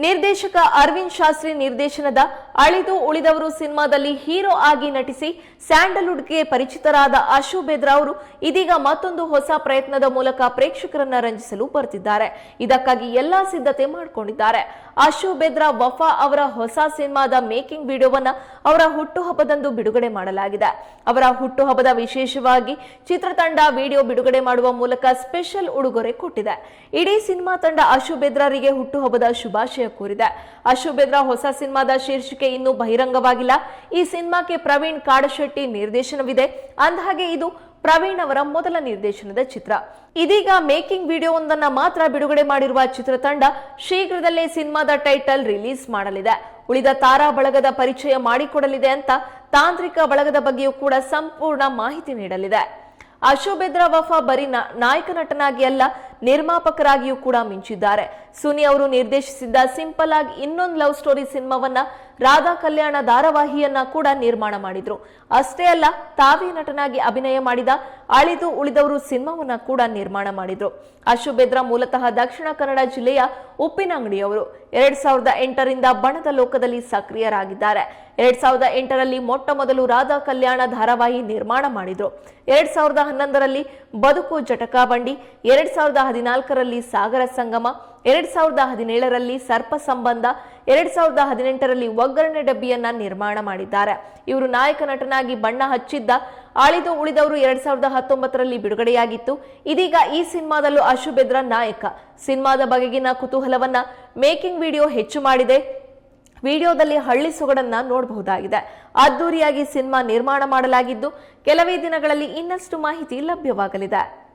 ನಿರ್ದೇಶಕ ಅರವಿಂದ್ ಶಾಸ್ತ್ರಿ ನಿರ್ದೇಶನದ ಅಳಿದು ಉಳಿದವರು ಸಿನಿಮಾದಲ್ಲಿ ಹೀರೋ ಆಗಿ ನಟಿಸಿ ಸ್ಯಾಂಡಲ್ವುಡ್ಗೆ ಪರಿಚಿತರಾದ ಅಶು ಬೇದ್ರಾ ಅವರು ಇದೀಗ ಮತ್ತೊಂದು ಹೊಸ ಪ್ರಯತ್ನದ ಮೂಲಕ ಪ್ರೇಕ್ಷಕರನ್ನ ರಂಜಿಸಲು ಬರ್ತಿದ್ದಾರೆ. ಇದಕ್ಕಾಗಿ ಎಲ್ಲಾ ಸಿದ್ಧತೆ ಮಾಡಿಕೊಂಡಿದ್ದಾರೆ. ಅಶು ಬೇದ್ರಾ, ವಫಾ ಅವರ ಹೊಸ ಸಿನಿಮಾದ ಮೇಕಿಂಗ್ ವಿಡಿಯೋವನ್ನ ಅವರ ಹುಟ್ಟುಹಬ್ಬದಂದು ಬಿಡುಗಡೆ ಮಾಡಲಾಗಿದೆ. ಅವರ ಹುಟ್ಟುಹಬ್ಬದ ವಿಶೇಷವಾಗಿ ಚಿತ್ರತಂಡ ವಿಡಿಯೋ ಬಿಡುಗಡೆ ಮಾಡುವ ಮೂಲಕ ಸ್ಪೆಷಲ್ ಉಡುಗೊರೆ ಕೊಟ್ಟಿದೆ. ಇಡೀ ಸಿನಿಮಾ ತಂಡ ಅಶು ಬೇದ್ರಾರಿಗೆ ಹುಟ್ಟುಹಬ್ಬದ ಶುಭಾಶಯ ಕೋರಿದೆ. ಅಶು ಬೇದ್ರ ಹೊಸ ಸಿನಿಮಾದ ಶೀರ್ಷಿಕೆ ಇನ್ನೂ ಬಹಿರಂಗವಾಗಿಲ್ಲ. ಈ ಸಿನಿಮಾಕ್ಕೆ ಪ್ರವೀಣ್ ಕಾಡಶೆಟ್ಟಿ ನಿರ್ದೇಶನವಿದೆ. ಅಂದಹಾಗೆ ಇದು ಪ್ರವೀಣ್ ಅವರ ಮೊದಲ ನಿರ್ದೇಶನದ ಚಿತ್ರ. ಇದೀಗ ಮೇಕಿಂಗ್ ವಿಡಿಯೋ ಒಂದನ್ನ ಮಾತ್ರ ಬಿಡುಗಡೆ ಮಾಡಿರುವ ಚಿತ್ರತಂಡ ಶೀಘ್ರದಲ್ಲೇ ಸಿನಿಮಾದ ಟೈಟಲ್ ರಿಲೀಸ್ ಮಾಡಲಿದೆ. ಉಳಿದ ತಾರಾ ಬಳಗದ ಪರಿಚಯ ಮಾಡಿಕೊಡಲಿದೆ ಅಂತ ತಾಂತ್ರಿಕ ಬಳಗದ ಬಗ್ಗೆಯೂ ಕೂಡ ಸಂಪೂರ್ಣ ಮಾಹಿತಿ ನೀಡಲಿದೆ. ಅಶೋಭೆದ್ರ ವಫಾ ಬರೀ ನಾಯಕ ನಟನಾಗಿ ಅಲ್ಲ ನಿರ್ಮಾಪಕರಾಗಿಯೂ ಕೂಡ ಮಿಂಚಿದ್ದಾರೆ. ಸುನಿ ಅವರು ನಿರ್ದೇಶಿಸಿದ್ದ ಸಿಂಪಲ್ ಆಗಿ ಇನ್ನೊಂದು ಲವ್ ಸ್ಟೋರಿ ಸಿನಿಮಾವನ್ನ ರಾಧಾ ಕಲ್ಯಾಣ ಧಾರಾವಾಹಿಯನ್ನ ಕೂಡ ನಿರ್ಮಾಣ ಮಾಡಿದ್ರು. ಅಷ್ಟೇ ಅಲ್ಲ, ತಾವೇ ನಟನಾಗಿ ಅಭಿನಯ ಮಾಡಿದ ಅಳಿದು ಉಳಿದವರು ಸಿನಿಮಾವನ್ನ ಕೂಡ ನಿರ್ಮಾಣ ಮಾಡಿದ್ರು. ಅಶುಭೆದ್ರ ಮೂಲತಃ ದಕ್ಷಿಣ ಕನ್ನಡ ಜಿಲ್ಲೆಯ ಉಪ್ಪಿನಂಗಡಿಯವರು. ಎರಡ್ ಸಾವಿರದ ಎಂಟರಿಂದ ಬಣದ ಲೋಕದಲ್ಲಿ ಸಕ್ರಿಯರಾಗಿದ್ದಾರೆ. ಎರಡ್ ಸಾವಿರದ ಎಂಟರಲ್ಲಿ ಮೊಟ್ಟ ಮೊದಲು ರಾಧಾ ಕಲ್ಯಾಣ ಧಾರಾವಾಹಿ ನಿರ್ಮಾಣ ಮಾಡಿದ್ರು. ಎರಡ್ ಸಾವಿರದ ಹನ್ನೊಂದರಲ್ಲಿ ಬದುಕು ಜಟಕಾ ಬಂಡಿ. ಎರಡ್ ಸಾವಿರದ ಹದಿನಾಲ್ಕರಲ್ಲಿ ಸಾಗರ ಸಂಗಮ, ಎರಡ್ ಸಾವಿರದ ಹದಿನೇಳರಲ್ಲಿ ಸರ್ಪ ಸಂಬಂಧ, ಎರಡ್ ಸಾವಿರದ ಹದಿನೆಂಟರಲ್ಲಿ ಒಗ್ಗರಣೆ ಡಬ್ಬಿಯನ್ನ ನಿರ್ಮಾಣ ಮಾಡಿದ್ದಾರೆ. ಇವರು ನಾಯಕ ನಟನಾಗಿ ಬಣ್ಣ ಹಚ್ಚಿದ್ದ, ಆಳಿದು ಉಳಿದವರು ಎರಡ್ ಸಾವಿರದ ಹತ್ತೊಂಬತ್ತರಲ್ಲಿ ಬಿಡುಗಡೆಯಾಗಿತ್ತು. ಇದೀಗ ಈ ಸಿನಿಮಾದಲ್ಲೂ ಅಶುಭೆದ್ರ ನಾಯಕ. ಸಿನಿಮಾದ ಬಗೆಗಿನ ಕುತೂಹಲವನ್ನ ಮೇಕಿಂಗ್ ವಿಡಿಯೋ ಹೆಚ್ಚು ಮಾಡಿದೆ. ವಿಡಿಯೋದಲ್ಲಿ ಹಳ್ಳಿ ಸೊಗಡನ್ನ ನೋಡಬಹುದಾಗಿದೆ. ಅದ್ದೂರಿಯಾಗಿ ಸಿನಿಮಾ ನಿರ್ಮಾಣ ಮಾಡಲಾಗಿದ್ದು, ಕೆಲವೇ ದಿನಗಳಲ್ಲಿ ಇನ್ನಷ್ಟು ಮಾಹಿತಿ ಲಭ್ಯವಾಗಲಿದೆ.